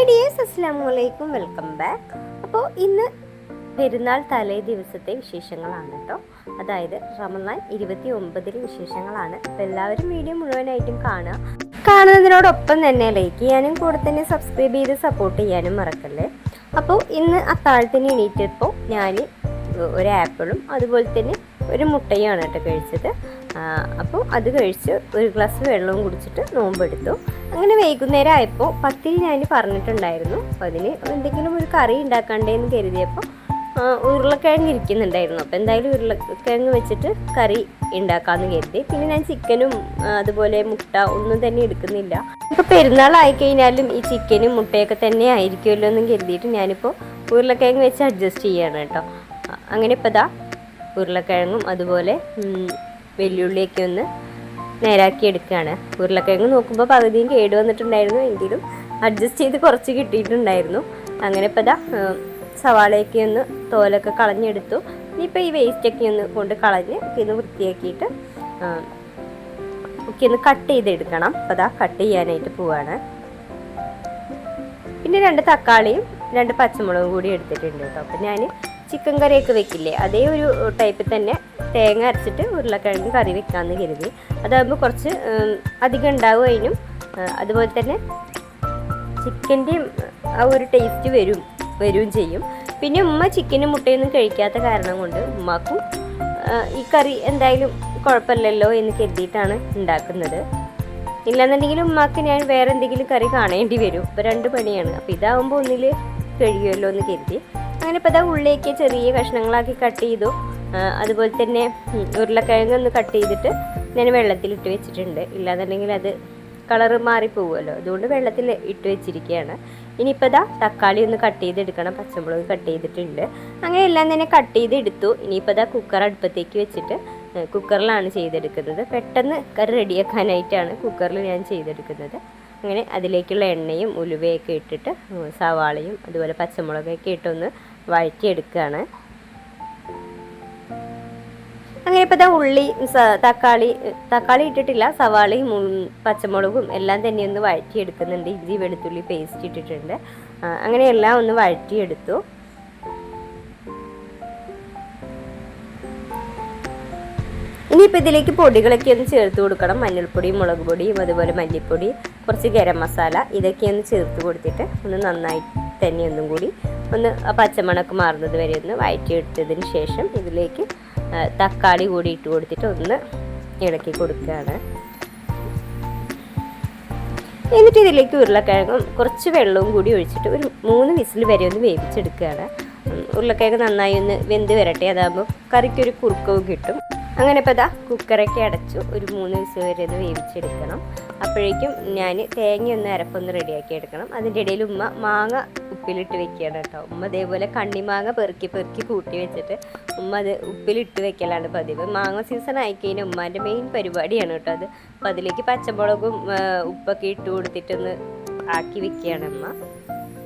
Hi dears അസ്സാം വലൈക്കും welcome back. അപ്പോൾ ഇന്ന് പെരുന്നാൾ തലേ ദിവസത്തെ വിശേഷങ്ങളാണ് കേട്ടോ. അതായത് റമദാൻ ഇരുപത്തി ഒമ്പതിലെ വിശേഷങ്ങളാണ്. അപ്പോൾ എല്ലാവരും വീഡിയോ മുഴുവനായിട്ടും കാണുക. കാണുന്നതിനോടൊപ്പം തന്നെ ലൈക്ക് ചെയ്യാനും കൂടെ തന്നെ സബ്സ്ക്രൈബ് ചെയ്ത് സപ്പോർട്ട് ചെയ്യാനും മറക്കല്ലേ? അപ്പോൾ ഇന്ന് അത്താഴത്തിന് എണീറ്റപ്പോൾ ഞാൻ ഒരു ആപ്പിളും അതുപോലെ തന്നെ ഒരു മുട്ടയും ആണ് കേട്ടോ കഴിച്ചത്. അപ്പോൾ അത് കഴിച്ച് ഒരു ഗ്ലാസ് വെള്ളവും കുടിച്ചിട്ട് നോമ്പെടുത്തു. അങ്ങനെ വൈകുന്നേരം ആയപ്പോൾ പത്തിരി ഞാൻ പറഞ്ഞിട്ടുണ്ടായിരുന്നു. അപ്പോൾ അതിന് എന്തെങ്കിലും ഒരു കറി ഉണ്ടാക്കണ്ടേന്ന് കരുതിയപ്പോൾ ഉരുളക്കിഴങ്ങ് ഇരിക്കുന്നുണ്ടായിരുന്നു. അപ്പോൾ എന്തായാലും ഉരുളക്കിഴങ്ങ് വെച്ചിട്ട് കറി ഉണ്ടാക്കാമെന്ന് കരുതി. പിന്നെ ഞാൻ ചിക്കനും അതുപോലെ മുട്ട ഒന്നും തന്നെ എടുക്കുന്നില്ല. ഇപ്പോൾ പെരുന്നാളായി കഴിഞ്ഞാലും ഈ ചിക്കനും മുട്ടയൊക്കെ തന്നെ ആയിരിക്കുമല്ലോ എന്നും കരുതിയിട്ട് ഞാനിപ്പോൾ ഉരുളക്കിഴങ്ങ് വെച്ച് അഡ്ജസ്റ്റ് ചെയ്യാണ് കേട്ടോ. അങ്ങനെ ഇപ്പോൾ ദാ ഉരുളക്കിഴങ്ങും അതുപോലെ വെല്ലുള്ളിയൊക്കെ ഒന്ന് നേരാക്കി എടുക്കുകയാണ്. ഉരുളക്കിഴങ്ങ് നോക്കുമ്പോൾ പകുതിയും കേട് വന്നിട്ടുണ്ടായിരുന്നു. എങ്കിലും അഡ്ജസ്റ്റ് ചെയ്ത് കുറച്ച് കിട്ടിയിട്ടുണ്ടായിരുന്നു. അങ്ങനെ ഇപ്പം ഇതാ സവാളയൊക്കെ ഒന്ന് തോലൊക്കെ കളഞ്ഞെടുത്തു. ഇനിയിപ്പോൾ ഈ വേസ്റ്റൊക്കെ ഒന്ന് കൊണ്ട് കളഞ്ഞ് ഒക്കെ ഒന്ന് വൃത്തിയാക്കിയിട്ട് ഒക്കെ ഒന്ന് കട്ട് ചെയ്തെടുക്കണം. അപ്പോൾ അതാ കട്ട് ചെയ്യാനായിട്ട് പോവാണ്. പിന്നെ രണ്ട് തക്കാളിയും രണ്ട് പച്ചമുളകും കൂടി എടുത്തിട്ടുണ്ട് കേട്ടോ. അപ്പം ഞാൻ ചിക്കൻ കറിയൊക്കെ വെക്കില്ലേ? അതേ ഒരു ടൈപ്പിൽ തന്നെ തേങ്ങ അരച്ചിട്ട് ഉരുളക്കിഴങ്ങ് കറി വെക്കാമെന്ന് കരുതി. അതാകുമ്പോൾ കുറച്ച് അധികം ഉണ്ടാവും അതിനും. അതുപോലെ തന്നെ ചിക്കന്റെയും ആ ഒരു ടേസ്റ്റ് വരും വരും ചെയ്യും. പിന്നെ ഉമ്മ ചിക്കനും മുട്ടയൊന്നും കഴിക്കാത്ത കാരണം കൊണ്ട് ഉമ്മാക്കും ഈ കറി എന്തായാലും കുഴപ്പമില്ലല്ലോ എന്ന് കരുതിയിട്ടാണ് ഉണ്ടാക്കുന്നത്. ഇല്ലാന്നുണ്ടെങ്കിൽ ഉമ്മാക്ക് ഞാൻ വേറെ എന്തെങ്കിലും കറി കാണേണ്ടി വരും. ഇപ്പോൾ രണ്ട് പണിയാണ്. അപ്പോൾ ഇതാവുമ്പോൾ ഒന്നിൽ കഴിയുമല്ലോ എന്ന് കരുതി. അങ്ങനെ ഇപ്പോൾ അതാ ഉള്ളിലേക്ക് ചെറിയ കഷ്ണങ്ങളാക്കി കട്ട് ചെയ്തു. അതുപോലെ തന്നെ ഉരുളക്കിഴങ്ങ് ഒന്ന് കട്ട് ചെയ്തിട്ട് ഞാൻ വെള്ളത്തിൽ ഇട്ട് വെച്ചിട്ടുണ്ട്. ഇല്ലാന്നുണ്ടെങ്കിൽ അത് കളറ് മാറിപ്പോവുമല്ലോ അതുകൊണ്ട് വെള്ളത്തിൽ ഇട്ട് വെച്ചിരിക്കുകയാണ്. ഇനിയിപ്പോൾ ഇതാ തക്കാളി ഒന്ന് കട്ട് ചെയ്തെടുക്കണം. പച്ചമുളക് കട്ട് ചെയ്തിട്ടുണ്ട്. അങ്ങനെ എല്ലാം തന്നെ കട്ട് ചെയ്തെടുത്തു. ഇനിയിപ്പോൾ ഇതാ കുക്കർ അടുപ്പത്തേക്ക് വെച്ചിട്ട് കുക്കറിലാണ് ചെയ്തെടുക്കുന്നത്. പെട്ടെന്ന് കറി റെഡിയാക്കാനായിട്ടാണ് കുക്കറിൽ ഞാൻ ചെയ്തെടുക്കുന്നത്. അങ്ങനെ അതിലേക്കുള്ള എണ്ണയും ഉലുവയൊക്കെ ഇട്ടിട്ട് സവാളയും അതുപോലെ പച്ചമുളകൊക്കെ ഇട്ടൊന്ന് വഴറ്റിയെടുക്കുകയാണ്. അങ്ങനെ ഇപ്പോൾ ഇതാ ഉള്ളി തക്കാളി തക്കാളി ഇട്ടിട്ടില്ല സവാളയും പച്ചമുളകും എല്ലാം തന്നെ ഒന്ന് വഴറ്റിയെടുക്കുന്നുണ്ട്. ഇഞ്ചി വെളുത്തുള്ളി പേസ്റ്റ് ഇട്ടിട്ടുണ്ട്. അങ്ങനെയെല്ലാം ഒന്ന് വഴറ്റിയെടുത്തു. ഇനിയിപ്പോൾ ഇതിലേക്ക് പൊടികളൊക്കെ ഒന്ന് ചേർത്ത് കൊടുക്കണം. മഞ്ഞൾപ്പൊടി മുളക് പൊടിയും അതുപോലെ മല്ലിപ്പൊടി കുറച്ച് ഗരം മസാല ഇതൊക്കെ ഒന്ന് ചേർത്ത് കൊടുത്തിട്ട് ഒന്ന് നന്നായി തന്നെ ഒന്നും കൂടി ഒന്ന് പച്ചമണക്ക് മാറുന്നത് വരെ ഒന്ന് വയറ്റിയെടുത്തതിന് ശേഷം ഇതിലേക്ക് തക്കാളി കൂടി ഇട്ട് കൊടുത്തിട്ട് ഒന്ന് ഇളക്കി കൊടുക്കുകയാണ്. എന്നിട്ട് ഇതിലേക്ക് ഉരുളക്കിഴങ്ങും കുറച്ച് വെള്ളവും കൂടി ഒഴിച്ചിട്ട് ഒരു മൂന്ന് വിസിൽ വരെ ഒന്ന് വേവിച്ചെടുക്കുകയാണ്. ഉരുളക്കിഴങ്ങ് നന്നായി ഒന്ന് വെന്ത് വരട്ടെ. അതാകുമ്പോൾ കറിക്കൊരു കുറുക്കവും കിട്ടും. അങ്ങനെ ഇപ്പോൾ ഇതാ കുക്കറൊക്കെ അടച്ചു ഒരു മൂന്ന് ദിവസം വരെ ഒന്ന് വേവിച്ചെടുക്കണം. അപ്പോഴേക്കും ഞാൻ തേങ്ങ ഒന്ന് അരപ്പൊന്ന് റെഡിയാക്കി എടുക്കണം. അതിന്റെ ഇടയിൽ ഉമ്മ മാങ്ങ ഉപ്പിലിട്ട് വെക്കുകയാണ് കേട്ടോ. ഉമ്മ അതേപോലെ കണ്ണിമാങ്ങ പെറുക്കി പെറുക്കി കൂട്ടി വെച്ചിട്ട് ഉമ്മ അത് ഉപ്പിലിട്ട് വെക്കലാണ് പതിവ്. മാങ്ങ സീസൺ ആയിക്കഴിഞ്ഞാൽ ഉമ്മാന്റെ മെയിൻ പരിപാടിയാണ് കേട്ടോ അത്. അപ്പോൾ അതിലേക്ക് പച്ചമുളകും ഉപ്പൊക്കെ ഇട്ട് കൊടുത്തിട്ടൊന്ന് ആക്കി വെക്കുകയാണ് ഉമ്മ.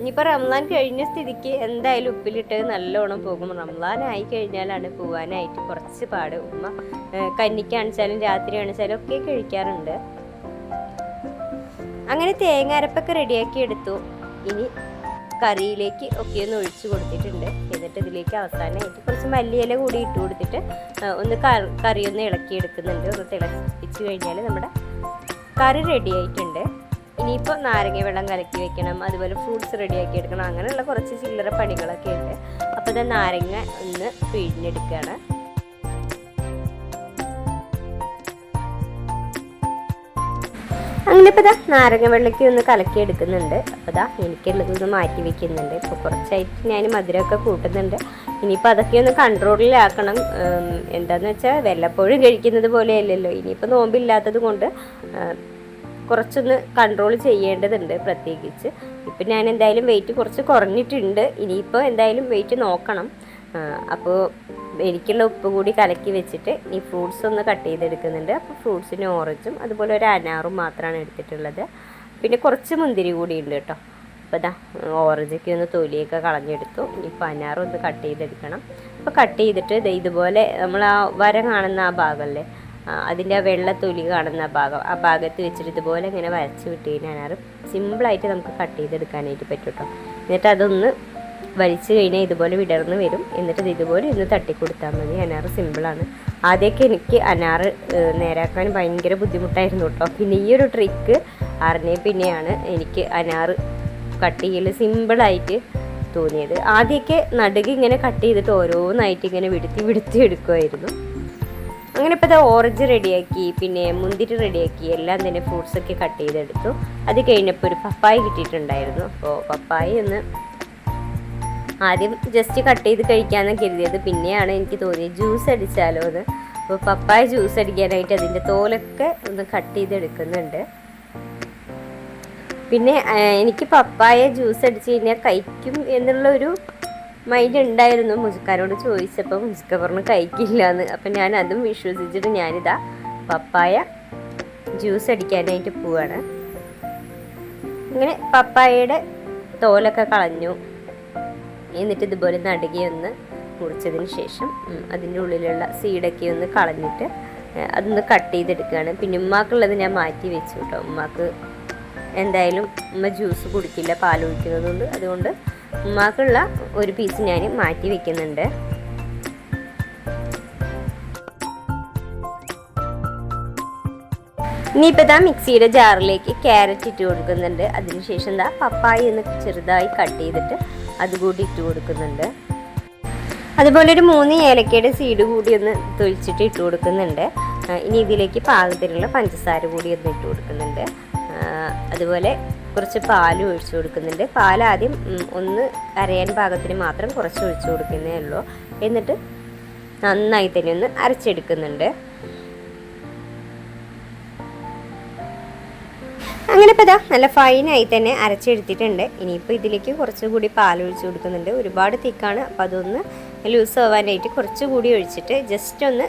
ഇനിയിപ്പോൾ റംസാൻ കഴിഞ്ഞ സ്ഥിതിക്ക് എന്തായാലും ഉപ്പിലിട്ട് നല്ലോണം പോകും. റംസാൻ ആയി കഴിഞ്ഞാലാണ് പോവാനായിട്ട് കുറച്ച് പാട്. ഉമ്മ കന്നിക്ക് കന്നിക്കാണിച്ചാലും രാത്രി ആണിച്ചാലും ഒക്കെ കഴിക്കാറുണ്ട്. അങ്ങനെ തേങ്ങ അരപ്പൊക്കെ റെഡിയാക്കി എടുത്തു. ഇനി കറിയിലേക്ക് ഒക്കെ ഒന്ന് ഒഴിച്ചു കൊടുത്തിട്ടുണ്ട്. എന്നിട്ട് ഇതിലേക്ക് അവസാനമായിട്ട് കുറച്ച് മല്ലിയില കൂടി ഇട്ട് കൊടുത്തിട്ട് ഒന്ന് കറി ഒന്ന് ഇളക്കി എടുക്കുന്നുണ്ട് ഒന്ന് തിളപ്പിച്ച് കഴിഞ്ഞാൽ നമ്മുടെ കറി റെഡി ആയിട്ടുണ്ട്. ഇനിയിപ്പോൾ നാരങ്ങ വെള്ളം കലക്കി വെക്കണം അതുപോലെ ഫ്രൂട്ട്സ് റെഡിയാക്കി എടുക്കണം അങ്ങനെയുള്ള കുറച്ച് ചില്ലറ പണികളൊക്കെ ഉണ്ട്. അപ്പോൾ ഇത് നാരങ്ങ ഒന്ന് പിഴിഞ്ഞെടുക്കുകയാണ് അങ്ങനെ ഇപ്പോൾ ഇതാ നാരങ്ങ വെള്ളയ്ക്ക് ഒന്ന് കലക്കി എടുക്കുന്നുണ്ട്. അപ്പോൾ ഇതാ എനിക്കുള്ളത് ഒന്ന് മാറ്റി വെക്കുന്നുണ്ട്. ഇപ്പോൾ കുറച്ചായിട്ട് ഞാൻ മധുരമൊക്കെ കൂട്ടുന്നുണ്ട്. ഇനിയിപ്പോൾ അതൊക്കെ ഒന്ന് കൺട്രോളിലാക്കണം. എന്താണെന്ന് വെച്ചാൽ വല്ലപ്പോഴും കഴിക്കുന്നത് പോലെയല്ലല്ലോ. ഇനിയിപ്പോൾ നോമ്പില്ലാത്തത് കൊണ്ട് കുറച്ചൊന്ന് കൺട്രോൾ ചെയ്യേണ്ടതുണ്ട് പ്രത്യേകിച്ച്. ഇപ്പം ഞാൻ എന്തായാലും വെയിറ്റ് കുറച്ച് കുറഞ്ഞിട്ടുണ്ട്. ഇനിയിപ്പോൾ എന്തായാലും വെയിറ്റ് നോക്കണം. അപ്പോൾ എനിക്കുള്ള ഉപ്പ് കൂടി കലക്കി വെച്ചിട്ട് ഈ ഫ്രൂട്ട്സ് ഒന്ന് കട്ട് ചെയ്തെടുക്കുന്നുണ്ട്. അപ്പോൾ ഫ്രൂട്ട്സിന് ഓറഞ്ചും അതുപോലെ ഒരു അനാറും മാത്രമാണ് എടുത്തിട്ടുള്ളത്. പിന്നെ കുറച്ച് മുന്തിരി കൂടി ഉണ്ട് കേട്ടോ. അപ്പോൾ ഇതാ ഓറഞ്ചൊക്കെ ഒന്ന് തൊലിയൊക്കെ കളഞ്ഞെടുത്തു. ഇനിയിപ്പോൾ അനാറും ഒന്ന് കട്ട് ചെയ്തെടുക്കണം. അപ്പോൾ കട്ട് ചെയ്തിട്ട് ഇതുപോലെ നമ്മൾ ആ വര കാണുന്ന ആ ഭാഗമല്ലേ അതിന്റെ ആ വെള്ള തൊലി കാണുന്ന ഭാഗം ആ ഭാഗത്ത് വെച്ചിട്ട് ഇതുപോലെ ഇങ്ങനെ വരച്ച് വിട്ട് കഴിഞ്ഞാൽ സിമ്പിളായിട്ട് നമുക്ക് കട്ട് ചെയ്തെടുക്കാനായിട്ട് പറ്റും കേട്ടോ എന്നിട്ട് അതൊന്ന് വലിച്ചു കഴിഞ്ഞാൽ ഇതുപോലെ വിടർന്ന് വരും. എന്നിട്ട് ഇത് ഇതുപോലെ ഒന്ന് തട്ടിക്കൊടുത്താൽ മതി. അനാറ് സിമ്പിളാണ്. ആദ്യമൊക്കെ എനിക്ക് അനാറ് നേരാക്കാൻ ഭയങ്കര ബുദ്ധിമുട്ടായിരുന്നു കേട്ടോ പിന്നെ ഈ ഒരു ട്രിക്ക് അറിഞ്ഞ പിന്നെയാണ് എനിക്ക് അനാറ് കട്ട് ചെയ്യൽ സിമ്പിളായിട്ട് തോന്നിയത്. ആദ്യമൊക്കെ നടുക ഇങ്ങനെ കട്ട് ചെയ്തിട്ട് ഓരോന്നായിട്ട് ഇങ്ങനെ വിടുത്തി വിടുത്തി എടുക്കുമായിരുന്നു അങ്ങനെ ഇപ്പോൾ ഇത് ഓറഞ്ച് റെഡിയാക്കി പിന്നെ മുന്തിരി റെഡിയാക്കി എല്ലാം തന്നെ ഫ്രൂട്ട്സൊക്കെ കട്ട് ചെയ്തെടുത്തു. അത് കഴിഞ്ഞപ്പോൾ ഒരു പപ്പായ കിട്ടിയിട്ടുണ്ടായിരുന്നു. അപ്പോൾ പപ്പായ ഒന്ന് ആദ്യം ജസ്റ്റ് കട്ട് ചെയ്ത് കഴിക്കാമെന്ന് കരുതിയത്. പിന്നെയാണ് എനിക്ക് തോന്നിയത് ജ്യൂസ് അടിച്ചാലോ എന്ന്. അപ്പോൾ പപ്പായ ജ്യൂസ് അടിക്കാനായിട്ട് അതിന്റെ തോലൊക്കെ ഒന്ന് കട്ട് ചെയ്തെടുക്കുന്നുണ്ട്. പിന്നെ എനിക്ക് പപ്പായ ജ്യൂസ് അടിച്ച് കഴിഞ്ഞാൽ കഴിക്കും എന്നുള്ളൊരു മൈൻഡ് ഉണ്ടായിരുന്നു. മുസ്കാരോട് ചോദിച്ചപ്പോൾ മുസ്ക പറഞ്ഞു കഴിക്കില്ല എന്ന് അപ്പം ഞാൻ അതും വിശ്വസിച്ചിട്ട് ഞാനിതാ പപ്പായ ജ്യൂസ് അടിക്കാനായിട്ട് പോവാണ്. ഇങ്ങനെ പപ്പായയുടെ തോലൊക്കെ കളഞ്ഞു. എന്നിട്ട് ഇതുപോലെ നടുകയൊന്ന് മുറിച്ചതിന് ശേഷം അതിന്റെ ഉള്ളിലുള്ള സീഡൊക്കെ ഒന്ന് കളഞ്ഞിട്ട് അതൊന്ന് കട്ട് ചെയ്തെടുക്കുകയാണ്. പിന്നെ ഉമ്മാക്കുള്ളത് ഞാൻ മാറ്റി വെച്ചു കേട്ടോ ഉമ്മാക്ക് എന്തായാലും ഉമ്മ ജ്യൂസ് കുടിക്കില്ല പാൽ ഒഴിക്കുന്നതുകൊണ്ട് അതുകൊണ്ട് ഉമ്മാക്കുള്ള ഒരു പീസ് ഞാൻ മാറ്റി വെക്കുന്നുണ്ട്. ഇനിയിപ്പോൾ ഇതാ മിക്സിയുടെ ജാറിലേക്ക് ക്യാരറ്റ് ഇട്ട് കൊടുക്കുന്നുണ്ട്. അതിനുശേഷം ദാ പപ്പായ ഒന്ന് ചെറുതായി കട്ട് ചെയ്തിട്ട് അതുകൂടി ഇട്ട് കൊടുക്കുന്നുണ്ട്. അതുപോലെ ഒരു മൂന്ന് ഏലക്കയുടെ സീഡ് കൂടി ഒന്ന് തൊഴിച്ചിട്ട് ഇട്ട് കൊടുക്കുന്നുണ്ട്. ഇനി ഇതിലേക്ക് പാകത്തിലുള്ള പഞ്ചസാര കൂടി ഒന്ന് ഇട്ട് കൊടുക്കുന്നുണ്ട്. അതുപോലെ കുറച്ച് പാൽ ഒഴിച്ചു കൊടുക്കുന്നുണ്ട്. പാൽ ആദ്യം ഒന്ന് അരയാൻ പാകത്തിന് മാത്രം കുറച്ച് ഒഴിച്ചു കൊടുക്കുന്നേ ഉള്ളൂ. എന്നിട്ട് നന്നായി തന്നെ ഒന്ന് അരച്ചെടുക്കുന്നുണ്ട്. അങ്ങനെ ഇപ്പോൾ ഇതാ നല്ല ഫൈനായി തന്നെ അരച്ചെടുത്തിട്ടുണ്ട്. ഇനിയിപ്പോൾ ഇതിലേക്ക് കുറച്ചുകൂടി പാൽ ഒഴിച്ച് കൊടുക്കുന്നുണ്ട്. ഒരുപാട് തിക്കാണ്. അപ്പോൾ അതൊന്ന് ലൂസ് ആവാനായിട്ട് കുറച്ചുകൂടി ഒഴിച്ചിട്ട് ജസ്റ്റ് ഒന്ന്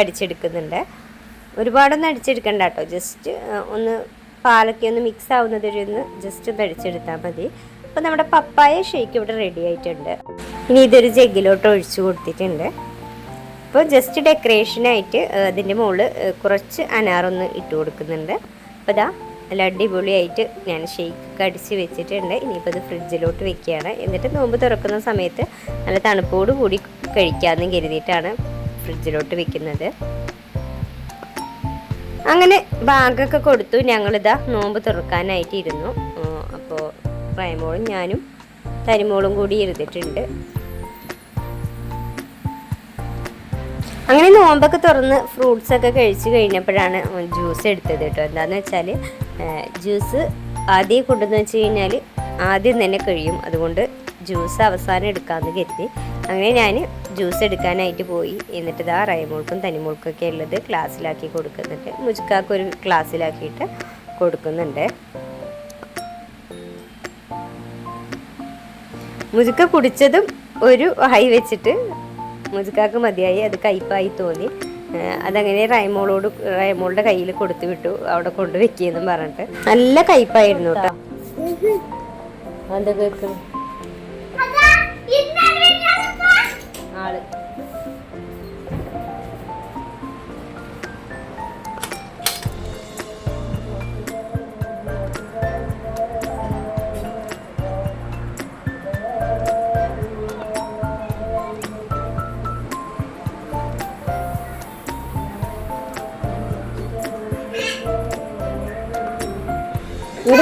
അടിച്ചെടുക്കുന്നുണ്ട്. ഒരുപാടൊന്നും അടിച്ചെടുക്കണ്ട കേട്ടോ. ജസ്റ്റ് ഒന്ന് പാലൊക്കെ ഒന്ന് മിക്സ് ആവുന്നത് വരെ ഒന്ന് ജസ്റ്റ് ഒന്ന് അടിച്ചെടുത്താൽ മതി. അപ്പോൾ നമ്മുടെ പപ്പായ ഷേക്ക് ഇവിടെ റെഡി ആയിട്ടുണ്ട്. ഇനി ഇതൊരു ജഗ്ഗിലോട്ട് ഒഴിച്ചു കൊടുത്തിട്ടുണ്ട്. അപ്പോൾ ജസ്റ്റ് ഡെക്കറേഷനായിട്ട് അതിന്റെ മുകളിൽ കുറച്ച് അനാറൊന്ന് ഇട്ട് കൊടുക്കുന്നുണ്ട്. അപ്പോൾ ഇതാ നല്ല അടിപൊളിയായിട്ട് ഞാൻ ഷെയ്ക്ക് അടിച്ച് വെച്ചിട്ടുണ്ട്. ഇനിയിപ്പോൾ അത് ഫ്രിഡ്ജിലോട്ട് വെക്കുകയാണ്. എന്നിട്ട് നോമ്പ് തുറക്കുന്ന സമയത്ത് നല്ല തണുപ്പോട് കൂടി കഴിക്കാമെന്ന് കരുതിയിട്ടാണ് ഫ്രിഡ്ജിലോട്ട് വെക്കുന്നത്. അങ്ങനെ ബാഗൊക്കെ കൊടുത്തു. ഞങ്ങളിതാ നോമ്പ് തുറക്കാനായിട്ടിരുന്നു. അപ്പോൾ പ്രൈമോളും ഞാനും തരിമോളും കൂടി ഇരുന്നിട്ടുണ്ട്. അങ്ങനെ നോമ്പൊക്കെ തുറന്ന് ഫ്രൂട്ട്സ് ഒക്കെ കഴിച്ചു കഴിഞ്ഞപ്പോഴാണ് ജ്യൂസ് എടുത്തത് കേട്ടോ. എന്താന്ന് വെച്ചാൽ ജ്യൂസ് ആദ്യം കൊണ്ടുവന്ന് വെച്ച് കഴിഞ്ഞാൽ ആദ്യം തന്നെ കഴിയും. അതുകൊണ്ട് ജ്യൂസ് അവസാനം എടുക്കാമെന്ന് കരുതി. അങ്ങനെ ഞാൻ ജ്യൂസ് എടുക്കാനായിട്ട് പോയി. എന്നിട്ട് ഇതാ റൈമോൾക്കും തനിമോൾക്കൊക്കെ ഉള്ളത് ഗ്ലാസ്സിലാക്കി കൊടുക്കുന്നുണ്ട്. മുജുക്കാക്ക് ഒരു ഗ്ലാസ്സിലാക്കിയിട്ട് കൊടുക്കുന്നുണ്ട്. മുജുക്ക കുടിച്ചതും ഒരു ഹൈ വെച്ചിട്ട് മുജുക്കാക്ക് മതിയായി. അത് കയ്പായി തോന്നി. അതങ്ങനെ റൈമോളോട് റൈമോളുടെ കയ്യിൽ കൊടുത്തു വിട്ടു. അവിടെ കൊണ്ടുവെക്കിയെന്നും പറഞ്ഞിട്ട്. നല്ല കയ്പായിരുന്നു കേട്ടോ. എന്താ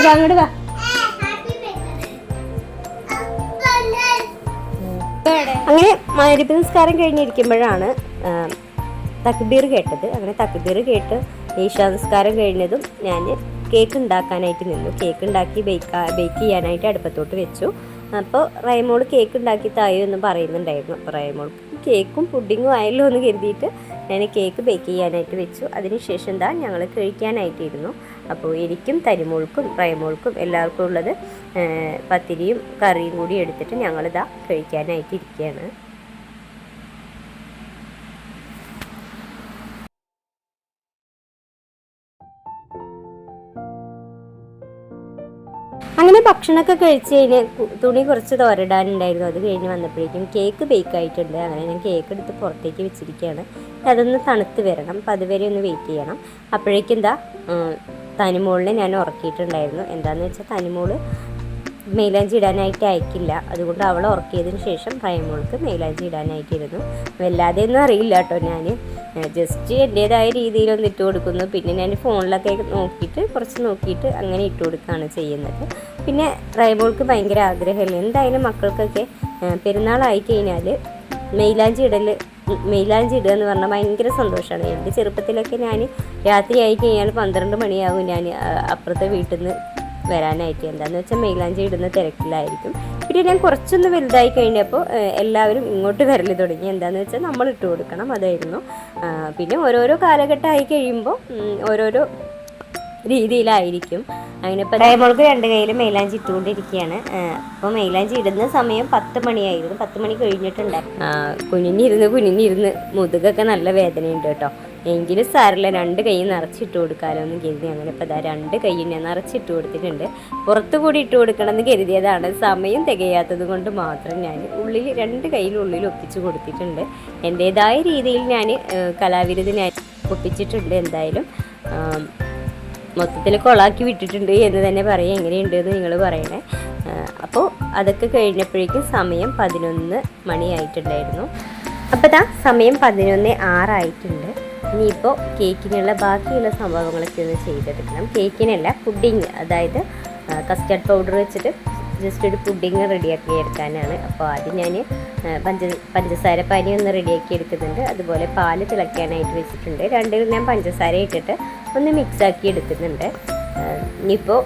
വാ അങ്ങോട്ട് വാ. അങ്ങനെ മരുപ്പ് നിസ്കാരം കഴിഞ്ഞിരിക്കുമ്പോഴാണ് തക്ബീർ കേട്ടത്. അങ്ങനെ തക്ബീർ കേട്ട് ഈശാ നിസ്കാരം കഴിഞ്ഞതും ഞാൻ കേക്ക് ഉണ്ടാക്കാനായിട്ട് നിന്നു. കേക്ക് ഉണ്ടാക്കി ബേക്ക് ബേക്ക് ചെയ്യാനായിട്ട് അടുപ്പത്തോട്ട് വെച്ചു. അപ്പോൾ റൈമോൾ കേക്ക് ഉണ്ടാക്കി തായോ എന്ന് പറയുന്നുണ്ടായിരുന്നു. അപ്പോൾ റൈമോൾ കേക്കും പുഡിങ്ങും ആയല്ലോ എന്ന് കരുതിയിട്ട് ഞാൻ കേക്ക് ബേക്ക് ചെയ്യാനായിട്ട് വെച്ചു. അതിനുശേഷം എന്താ ഞങ്ങൾ കഴിക്കാനായിട്ടിരുന്നു. അപ്പോൾ എനിക്കും തരിമോൾക്കും പ്രയമോൾക്കും എല്ലാവർക്കും ഉള്ളത് പത്തിരിയും കറിയും കൂടി എടുത്തിട്ട് ഞങ്ങളിതാ കഴിക്കാനായിട്ട് ഇരിക്കുകയാണ് അങ്ങനെ ഭക്ഷണമൊക്കെ കഴിച്ച് കഴിഞ്ഞ് തുണി കുറച്ച് തോരടാനുണ്ടായിരുന്നു. അത് കഴിഞ്ഞ് വന്നപ്പോഴേക്കും കേക്ക് ബേക്ക് ആയിട്ടുണ്ട്. അങ്ങനെ ഞാൻ കേക്ക് എടുത്ത് പുറത്തേക്ക് വെച്ചിരിക്കുകയാണ്. അതൊന്ന് തണുത്ത് വരണം. അപ്പം അതുവരെ ഒന്ന് വെയിറ്റ് ചെയ്യണം. അപ്പോഴേക്കും എന്താ തനിമോളിനെ ഞാൻ ഉറക്കിയിട്ടുണ്ടായിരുന്നു. എന്താണെന്ന് വെച്ചാൽ തനിമോൾ മെയിലാഞ്ചി ഇടാനായിട്ട് അയക്കില്ല. അതുകൊണ്ട് അവൾ ഉറക്കിയതിന് ശേഷം പ്രൈമോൾക്ക് മെയിലാഞ്ചി ഇടാനായിട്ടിരുന്നു വല്ലാതെ ഒന്നും അറിയില്ല കേട്ടോ ഞാൻ ജസ്റ്റ് എന്റേതായ രീതിയിലൊന്ന് ഇട്ട് കൊടുക്കുന്നു. പിന്നെ ഞാൻ ഫോണിലൊക്കെ നോക്കിയിട്ട് കുറച്ച് നോക്കിയിട്ട് അങ്ങനെ ഇട്ട് കൊടുക്കുകയാണ് ചെയ്യുന്നത്. പിന്നെ റൈമോൾക്ക് ഭയങ്കര ആഗ്രഹമല്ലേ? എന്തായാലും മക്കൾക്കൊക്കെ പെരുന്നാളായി കഴിഞ്ഞാൽ മെയിലാഞ്ചി ഇടൽ മെയിലാഞ്ചി ഇടുക എന്ന് പറഞ്ഞാൽ ഭയങ്കര സന്തോഷമാണ്. എന്റെ ചെറുപ്പത്തിലൊക്കെ ഞാൻ രാത്രി ആയി കഴിഞ്ഞാൽ പന്ത്രണ്ട് മണിയാകും ഞാൻ അപ്പുറത്തെ വീട്ടിൽ നിന്ന് വരാനായിട്ട് എന്താണെന്ന് വെച്ചാൽ മെയിലാഞ്ചി ഇടുന്ന തിരക്കിലായിരിക്കും. പിന്നെ ഞാൻ കുറച്ചൊന്ന് വലുതായി കഴിഞ്ഞപ്പോൾ എല്ലാവരും ഇങ്ങോട്ട് വരൽ തുടങ്ങി. എന്താണെന്ന് വെച്ചാൽ നമ്മൾ ഇട്ട് കൊടുക്കണം അതായിരുന്നു. പിന്നെ ഓരോരോ കാലഘട്ടമായി കഴിയുമ്പോൾ ഓരോരോ രീതിയിലായിരിക്കും. അങ്ങനെ ഇപ്പം ഡയമോൾക്ക് രണ്ട് കയ്യിൽ മെയിലാഞ്ചി ഇട്ടുകൊണ്ടിരിക്കുകയാണ്. അപ്പോൾ മെയിലാഞ്ചി ഇടുന്ന സമയം പത്ത് മണിയായിരുന്നു. പത്ത് മണി കഴിഞ്ഞിട്ടുണ്ടായിരുന്നു. കുഞ്ഞിനിരുന്ന് കുഞ്ഞിനിരുന്ന് മുതുകൊക്കെ നല്ല വേദനയുണ്ട് കേട്ടോ. എങ്കിലും സാരല്ല രണ്ട് കൈ നിറച്ചിട്ട് കൊടുക്കാമല്ലോ എന്ന് കരുതി. അങ്ങനെ ഇപ്പോൾ ഇതാ രണ്ട് കൈ ഞാൻ നിറച്ചിട്ട് കൊടുത്തിട്ടുണ്ട്. പുറത്തു കൂടി ഇട്ട് കൊടുക്കണം എന്ന് കരുതിയതാണ്. സമയം തികയാത്തത് കൊണ്ട് മാത്രം ഞാൻ ഉള്ളിൽ രണ്ട് കൈയിൽ ഉള്ളിൽ ഒപ്പിച്ച് കൊടുത്തിട്ടുണ്ട്. എന്റേതായ രീതിയിൽ ഞാൻ കലാവിരുത് ഒപ്പിച്ചിട്ടുണ്ട് എന്തായാലും. മൊത്തത്തിൽ കൊളാക്കി വിട്ടിട്ടുണ്ട് എന്ന് തന്നെ പറയാം. എങ്ങനെയുണ്ട് എന്ന് നിങ്ങൾ പറയണേ. അപ്പോൾ അതൊക്കെ കഴിഞ്ഞപ്പോഴേക്കും സമയം പതിനൊന്ന് മണിയായിട്ടുണ്ടായിരുന്നു. അപ്പോൾ താ സമയം പതിനൊന്ന് ആറായിട്ടുണ്ട്. ഇനിയിപ്പോൾ കേക്കിനുള്ള ബാക്കിയുള്ള സംഭവങ്ങളൊക്കെ ഒന്ന് ചെയ്തെടുക്കണം. കേക്കിനല്ല പുഡിങ് അതായത് കസ്റ്റാർഡ് പൗഡർ വെച്ചിട്ട് ജസ്റ്റ് ഒരു പുഡിങ് റെഡിയാക്കി എടുക്കാനാണ്. അപ്പോൾ ആദ്യം ഞാൻ പഞ്ച പഞ്ചസാര പനി ഒന്ന് റെഡിയാക്കി എടുക്കുന്നുണ്ട്. അതുപോലെ പാൽ തിളയ്ക്കാനായിട്ട് വെച്ചിട്ടുണ്ട്. രണ്ടിലും ഞാൻ പഞ്ചസാര ഇട്ടിട്ട് ഒന്ന് മിക്സാക്കി എടുക്കുന്നുണ്ട്. ഇനിയിപ്പോൾ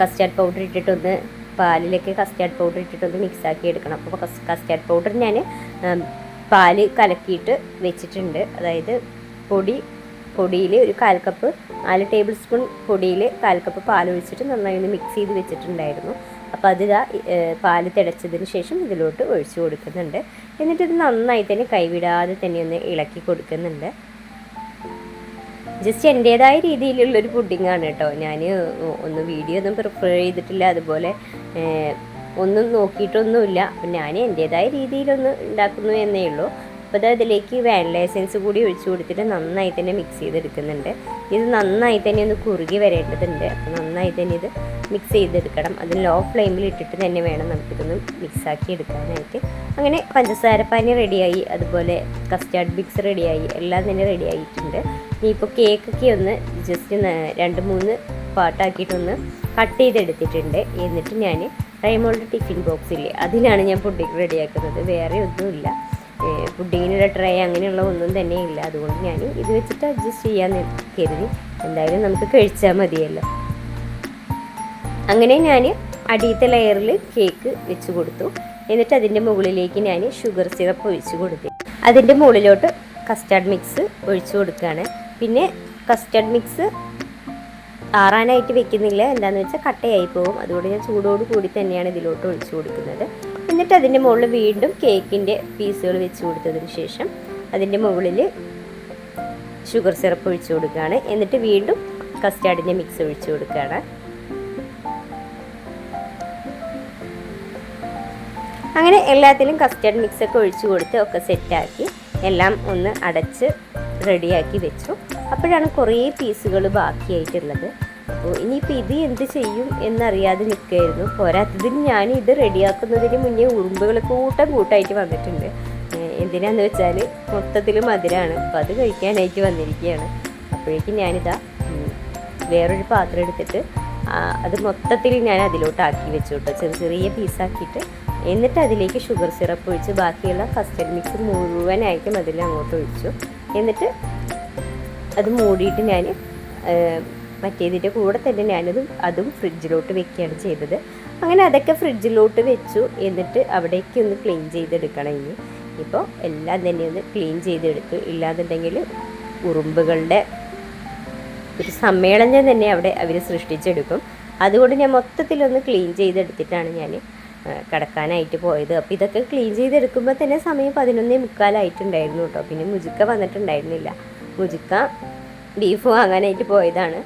കസ്റ്റാർഡ് പൗഡർ ഇട്ടിട്ടൊന്ന് പാലിലേക്ക് കസ്റ്റാർഡ് പൗഡർ ഇട്ടിട്ടൊന്ന് മിക്സാക്കി എടുക്കണം. അപ്പോൾ കസ്റ്റാർഡ് പൗഡർ ഞാൻ പാൽ കലക്കിയിട്ട് വെച്ചിട്ടുണ്ട്. അതായത് പൊടി പൊടിയിൽ ഒരു കാൽ കപ്പ് നാല് ടേബിൾ സ്പൂൺ പൊടിയിൽ കാൽ കപ്പ് പാൽ ഒഴിച്ചിട്ട് നന്നായി ഒന്ന് മിക്സ് ചെയ്ത് വെച്ചിട്ടുണ്ടായിരുന്നു. അപ്പോൾ അത് ഇതാ പാൽ തിളച്ചതിന് ശേഷം ഇതിലോട്ട് ഒഴിച്ചു കൊടുക്കുന്നുണ്ട്. എന്നിട്ട് ഇത് നന്നായി തന്നെ കൈവിടാതെ തന്നെ ഒന്ന് ഇളക്കി കൊടുക്കുന്നുണ്ട്. ജസ്റ്റ് എന്റേതായ രീതിയിലുള്ളൊരു പുഡിങ്ങാണ് കേട്ടോ ഞാൻ ഒന്ന് വീഡിയോ ഒന്നും പ്രിഫർ ചെയ്തിട്ടില്ല. അതുപോലെ ഒന്നും നോക്കിയിട്ടൊന്നുമില്ല. ഞാൻ എന്റേതായ രീതിയിലൊന്ന് ഉണ്ടാക്കുന്നു എന്നേ ഉള്ളൂ. അപ്പോൾ അത് അതിലേക്ക് വാനില എസൻസ് കൂടി ഒഴിച്ചു കൊടുത്തിട്ട് നന്നായി തന്നെ മിക്സ് ചെയ്തെടുക്കുന്നുണ്ട്. ഇത് നന്നായി തന്നെ ഒന്ന് കുറുകി വരേണ്ടതുണ്ട്. അപ്പോൾ നന്നായി തന്നെ ഇത് മിക്സ് ചെയ്തെടുക്കണം. അത് ലോ ഫ്ലെയിമിൽ ഇട്ടിട്ട് തന്നെ വേണം നമുക്കിതൊന്ന് മിക്സാക്കി എടുക്കാനായിട്ട്. അങ്ങനെ പഞ്ചസാരപ്പാനി റെഡിയായി അതുപോലെ കസ്റ്റാർഡ് മിക്സ് റെഡിയായി എല്ലാം തന്നെ റെഡി ആയിട്ടുണ്ട്. ഇനിയിപ്പോൾ കേക്കൊക്കെ ഒന്ന് ജസ്റ്റ് രണ്ട് മൂന്ന് പാട്ടാക്കിയിട്ടൊന്ന് കട്ട് ചെയ്തെടുത്തിട്ടുണ്ട്. എന്നിട്ട് ഞാൻ റൈമോളുടെ ടിഫിൻ ബോക്സ് ഇല്ലേ അതിലാണ് ഞാൻ പൊട്ടിക്ക് റെഡിയാക്കുന്നത് വേറെ ഒന്നുമില്ല. പുഡിങ്ങിനുള്ള ട്രേ അങ്ങനെയുള്ള ഒന്നും തന്നെ ഇല്ല. അതുകൊണ്ട് ഞാൻ ഇത് വെച്ചിട്ട് അഡ്ജസ്റ്റ് ചെയ്യാൻ കരുതി. എന്തായാലും നമുക്ക് കഴിച്ചാൽ മതിയല്ലോ. അങ്ങനെ ഞാൻ അടിയത്തെ ലെയറിൽ കേക്ക് വെച്ച് കൊടുത്തു. എന്നിട്ട് അതിന്റെ മുകളിലേക്ക് ഞാൻ ഷുഗർ സിറപ്പ് ഒഴിച്ച് കൊടുത്തു. അതിന്റെ മുകളിലോട്ട് കസ്റ്റാർഡ് മിക്സ് ഒഴിച്ചു കൊടുക്കുകയാണ്. പിന്നെ കസ്റ്റാർഡ് മിക്സ് ആറാനായിട്ട് വെക്കുന്നില്ല. എന്താണെന്ന് വെച്ചാൽ കട്ടയായി പോകും. അതുകൊണ്ട് ഞാൻ ചൂടോട് കൂടി തന്നെയാണ് ഇതിലോട്ട് ഒഴിച്ചു കൊടുക്കുന്നത്. എന്നിട്ട് അതിന്റെ മുകളിൽ വീണ്ടും കേക്കിന്റെ പീസുകൾ വെച്ച് കൊടുത്തതിന് ശേഷം അതിന്റെ മുകളിൽ ഷുഗർ സിറപ്പ് ഒഴിച്ചു കൊടുക്കുകയാണ്. എന്നിട്ട് വീണ്ടും കസ്റ്റാർഡിന്റെ മിക്സ് ഒഴിച്ചു കൊടുക്കുകയാണ്. അങ്ങനെ എല്ലാത്തിലും കസ്റ്റാർഡ് മിക്സ് ഒക്കെ ഒഴിച്ചു കൊടുത്ത് ഒക്കെ സെറ്റാക്കി എല്ലാം ഒന്ന് അടച്ച് റെഡിയാക്കി വെച്ചു. അപ്പോഴാണ് കുറേ പീസുകൾ ബാക്കിയായിട്ടുള്ളത്. അപ്പോൾ ഇനിയിപ്പോൾ ഇത് എന്ത് ചെയ്യും എന്നറിയാതെ നിൽക്കുകയായിരുന്നു. പോരാത്തതിന് ഞാൻ ഇത് റെഡിയാക്കുന്നതിന് മുന്നേ ഉറുമ്പുകൾ കൂട്ടം കൂട്ടായിട്ട് വന്നിട്ടുണ്ട്. എന്തിനാന്ന് വെച്ചാൽ മൊത്തത്തിൽ മധുരമാണ് അപ്പോൾ അത് കഴിക്കാനായിട്ട് വന്നിരിക്കുകയാണ്. അപ്പോഴേക്കും ഞാനിതാ വേറൊരു പാത്രം എടുത്തിട്ട് അത് മൊത്തത്തിൽ ഞാൻ അതിലോട്ട് ആക്കി വെച്ചു കേട്ടോ. ചെറിയ ചെറിയ പീസാക്കിയിട്ട് എന്നിട്ട് അതിലേക്ക് ഷുഗർ സിറപ്പ് ഒഴിച്ച് ബാക്കിയുള്ള കസ്റ്റർഡ് മിക്സ് മുഴുവനായിട്ടും അതിൽ അങ്ങോട്ട് ഒഴിച്ചു. എന്നിട്ട് അത് മൂടിയിട്ട് ഞാൻ മറ്റേതിന്റെ കൂടെ തന്നെ ഞാനത് അതും ഫ്രിഡ്ജിലോട്ട് വെക്കുകയാണ് ചെയ്തത്. അങ്ങനെ അതൊക്കെ ഫ്രിഡ്ജിലോട്ട് വെച്ചു. എന്നിട്ട് അവിടേക്ക് ഒന്ന് ക്ലീൻ ചെയ്തെടുക്കണം ഇനി. ഇപ്പോൾ എല്ലാം തന്നെ ഒന്ന് ക്ലീൻ ചെയ്തെടുത്തു. ഇല്ലാന്നുണ്ടെങ്കിൽ ഉറുമ്പുകളുടെ ഒരു സമ്മേളനം തന്നെ അവിടെ അവർ സൃഷ്ടിച്ചെടുക്കും. അതുകൊണ്ട് ഞാൻ മൊത്തത്തിലൊന്ന് ക്ലീൻ ചെയ്തെടുത്തിട്ടാണ് ഞാൻ കിടക്കാനായിട്ട് പോയത്. അപ്പോൾ ഇതൊക്കെ ക്ലീൻ ചെയ്തെടുക്കുമ്പോൾ തന്നെ സമയം പതിനൊന്നേ മുക്കാലായിട്ടുണ്ടായിരുന്നു കേട്ടോ. പിന്നെ മുജുക്ക വന്നിട്ടുണ്ടായിരുന്നില്ല. മുജുക്ക ബീഫ് വാങ്ങാനായിട്ട് പോയതാണ്.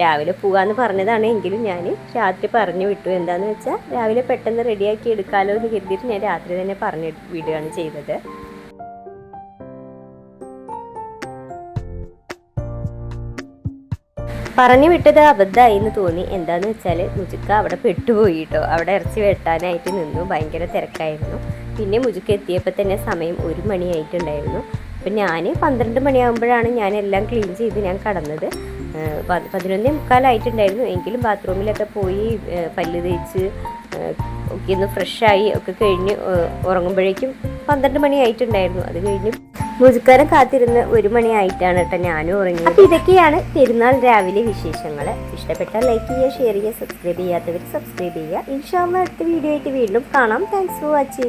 രാവിലെ പോകാമെന്ന് പറഞ്ഞതാണ് എങ്കിലും ഞാൻ രാത്രി പറഞ്ഞു വിട്ടു. എന്താന്ന് വെച്ചാൽ രാവിലെ പെട്ടെന്ന് റെഡിയാക്കി എടുക്കാമല്ലോ എന്ന് കരുതിയിട്ട് ഞാൻ രാത്രി തന്നെ പറഞ്ഞു വിടുകയാണ് ചെയ്തത്. പറഞ്ഞു വിട്ടത് അബദ്ധമായി എന്ന് തോന്നി. എന്താന്ന് വെച്ചാൽ മുജുക്ക അവിടെ പെട്ടുപോയി കേട്ടോ അവിടെ ഇറച്ചി വെട്ടാനായിട്ട് നിന്നു. ഭയങ്കര തിരക്കായിരുന്നു. പിന്നെ മുജുക്ക എത്തിയപ്പോൾ തന്നെ സമയം ഒരു മണിയായിട്ടുണ്ടായിരുന്നു. അപ്പം ഞാൻ പന്ത്രണ്ട് മണിയാകുമ്പോഴാണ് ഞാൻ എല്ലാം ക്ലീൻ ചെയ്ത് ഞാൻ കടന്നത്. പതിനൊന്നേ മുക്കാലായിട്ടുണ്ടായിരുന്നു. എങ്കിലും ബാത്റൂമിലൊക്കെ പോയി പല്ല് തേച്ച് ഒക്കെ ഒന്ന് ഫ്രഷായി ഒക്കെ കഴിഞ്ഞ് ഉറങ്ങുമ്പോഴേക്കും പന്ത്രണ്ട് മണി ആയിട്ടുണ്ടായിരുന്നു. അത് കഴിഞ്ഞ് മുജുക്കാരെ കാത്തിരുന്ന് ഒരു മണിയായിട്ടാണ് കേട്ടോ ഞാനും ഉറങ്ങിയത്. അപ്പോൾ ഇതൊക്കെയാണ് പെരുന്നാൾ രാവിലെ വിശേഷങ്ങൾ ഇഷ്ടപ്പെട്ടാൽ ലൈക്ക് ചെയ്യുക ഷെയർ ചെയ്യുക സബ്സ്ക്രൈബ് ചെയ്യാത്തവർ സബ്സ്ക്രൈബ് ചെയ്യുക. ഇൻഷാല്ല അടുത്ത വീഡിയോ ആയിട്ട് വീണ്ടും കാണാം. Thanks for watching